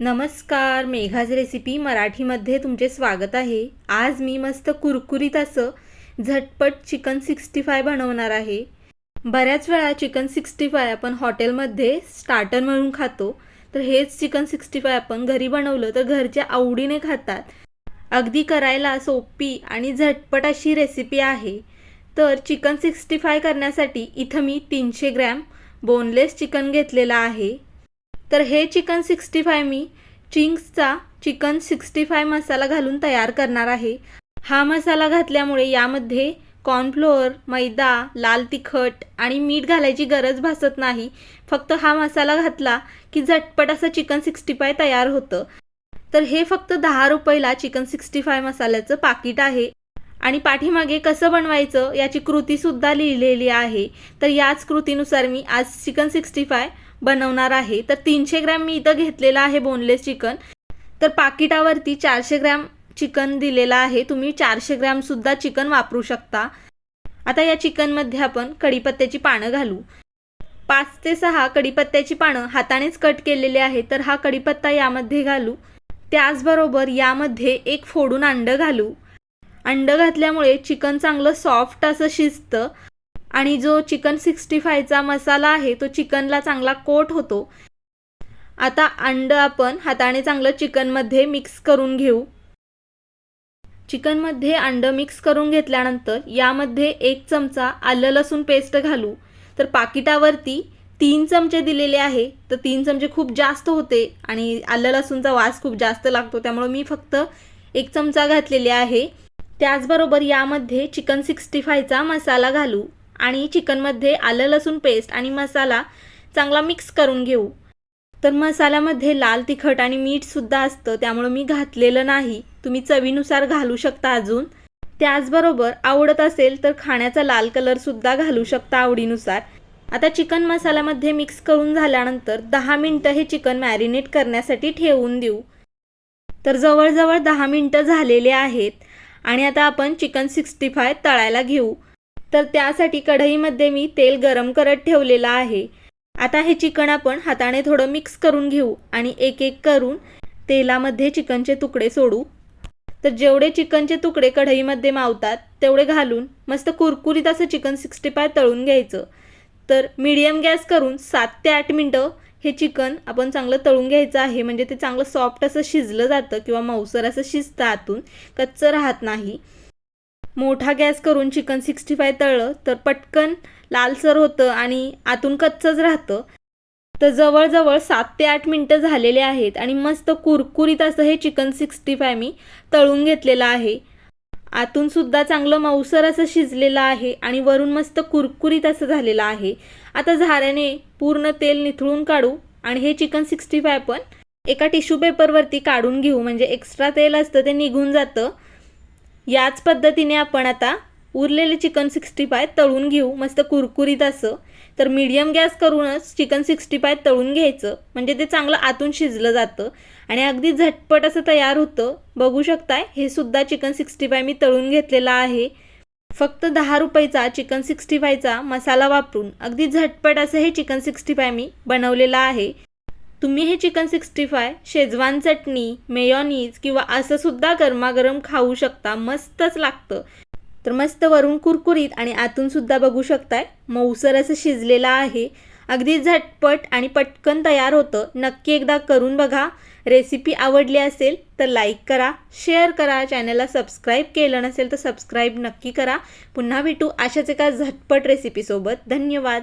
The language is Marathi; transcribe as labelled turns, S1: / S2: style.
S1: नमस्कार मेघाज रेसिपी मराठीमध्ये तुमचे स्वागत आहे. आज मी मस्त कुरकुरीत असं झटपट चिकन सिक्स्टी फाय बनवणार आहे. बऱ्याच वेळा चिकन सिक्स्टी फाय आपण हॉटेलमध्ये स्टार्टर म्हणून खातो. तर हेच चिकन सिक्स्टी फाय आपण घरी बनवलं तर घरच्या आवडीने खातात. अगदी करायला सोपी आणि झटपट अशी रेसिपी आहे. तर चिकन सिक्स्टी फाय करण्यासाठी इथं मी तीनशे ग्रॅम बोनलेस चिकन घेतलेलं आहे. तर हे चिकन सिक्स्टी फाय मी चिंग्सचा चिकन सिक्स्टी फाय मसाला घालून तयार करणार आहे. हा मसाला घातल्यामुळे यामध्ये कॉर्नफ्लोअर मैदा लाल तिखट आणि मीठ घालायची गरज भासत नाही. फक्त हा मसाला घातला की झटपट असं चिकन सिक्स्टी फाय तयार होतं. तर हे फक्त दहा रुपयाला चिकन सिक्स्टी फाय मसाल्याचं पाकिट आहे. आणि पाठीमागे कसं बनवायचं याची कृतीसुद्धा लिहिलेली आहे. तर याच कृतीनुसार मी आज चिकन सिक्स्टी फाय बनवणार आहे. तर तीनशे ग्रॅम मी इथं घेतलेलं आहे बोनलेस चिकन तर पाकिटावरती चारशे ग्रॅम चिकन दिलेलं आहे. तुम्ही चारशे ग्रॅमसुद्धा चिकन वापरू शकता. आता या चिकनमध्ये आपण कढीपत्त्याची पानं घालू. पाच ते सहा कढीपत्त्याची पानं हातानेच कट केलेले आहे तर हा कढीपत्ता यामध्ये घालू. त्याचबरोबर यामध्ये एक फोडून अंडं घालू. अंडं घातल्यामुळे चिकन चांगलं सॉफ्ट असं शिजतं. आणि जो चिकन सिक्स्टी फायचा मसाला आहे तो चिकनला चांगला कोट होतो. आता अंड आपण हाताने चांगलं चिकनमध्ये मिक्स करून घेऊ. चिकनमध्ये अंड मिक्स करून घेतल्यानंतर यामध्ये एक चमचा आलं लसूण पेस्ट घालू. तर पाकिटावरती तीन चमचे दिलेले आहे तर तीन चमचे खूप जास्त होते आणि आलं लसूणचा वास खूप जास्त लागतो. त्यामुळे मी फक्त एक चमचा घातलेले आहे. त्याचबरोबर यामध्ये चिकन सिक्स्टी फायचा मसाला घालू आणि चिकनमध्ये आलं लसूण पेस्ट आणि मसाला चांगला मिक्स करून घेऊ. तर मसाल्यामध्ये लाल तिखट आणि मीठसुद्धा असतं त्यामुळं मी घातलेलं नाही. तुम्ही चवीनुसार घालू शकता अजून. त्याचबरोबर आवडत असेल तर खाण्याचा लाल कलरसुद्धा घालू शकता आवडीनुसार. आता चिकन मसाल्यामध्ये मिक्स करून झाल्यानंतर दहा मिनटं हे चिकन मॅरिनेट करण्यासाठी ठेवून देऊ. तर जवळजवळ दहा मिनटं झालेले आहेत. आणि आता आपण चिकन सिक्स्टी फाय तळायला घेऊ. तर त्यासाठी कढईमध्ये मी तेल गरम करत ठेवलेलं आहे. आता हे चिकन आपण हाताने थोडं मिक्स करून घेऊ आणि एक एक करून तेलामध्ये चिकनचे तुकडे सोडू. तर जेवढे चिकनचे तुकडे कढईमध्ये मावतात तेवढे घालून मस्त कुरकुरीत असं चिकन सिक्स्टी फाय तळून घ्यायचं. तर मीडियम गॅस करून सात ते आठ मिनटं हे चिकन आपण चांगलं तळून घ्यायचं आहे. म्हणजे ते चांगलं सॉफ्ट असं शिजलं जातं किंवा मऊसर असं शिजतं आतून कच्चं राहत नाही. मोठा गॅस करून चिकन सिक्स्टी फाय तळलं तर पटकन लालसर होतं आणि आतून कच्चंच राहतं. तर जवळजवळ सात ते आठ मिनटं झालेले आहेत आणि मस्त कुरकुरीत असं हे चिकन सिक्स्टी फाय मी तळून घेतलेलं आहे. आतून सुद्धा चांगलं मऊसर असं शिजलेलं आहे आणि वरून मस्त कुरकुरीत असं झालेलं आहे. आता झाऱ्याने पूर्ण तेल निथळून काढू आणि हे चिकन सिक्स्टी फाय पण एका टिश्यू पेपरवरती काढून घेऊ. म्हणजे एक्स्ट्रा तेल असतं ते निघून जातं. याच पद्धतीने आपण आता उरलेले चिकन सिक्स्टी फाय तळून घेऊ मस्त कुरकुरीत असं. तर मीडियम गॅस करूनच चिकन सिक्स्टी फाय तळून घ्यायचं. म्हणजे ते चांगलं आतून शिजलं जातं. आणि अगदी झटपट असं तयार होतं. बघू शकताय हे सुद्धा चिकन सिक्स्टी फाय मी तळून घेतलेलं आहे. फक्त दहा रुपयाचा चिकन सिक्स्टी फायचा मसाला वापरून अगदी झटपट असं हे चिकन सिक्स्टी फाय मी बनवलेलं आहे. तुम्ही हे chicken sixty five Schezwan chutney mayonnaise किंवा असं सुद्धा गरमागरम खाऊ शकता. मस्तच लागतं. तर मस्त वरून कुरकुरीत आणि आतून सुद्धा बघू शकताय. मऊसर असं शिजलेलं आहे. अगदी झटपट आणि पटकन तयार होतं. नक्की एकदा करून बघा. रेसिपी आवडली असेल तर लाईक करा शेअर करा. चॅनलला सबस्क्राईब केलं नसेल तर सबस्क्राईब नक्की करा. पुन्हा भेटू अशाच एका झटपट रेसिपीसोबत धन्यवाद.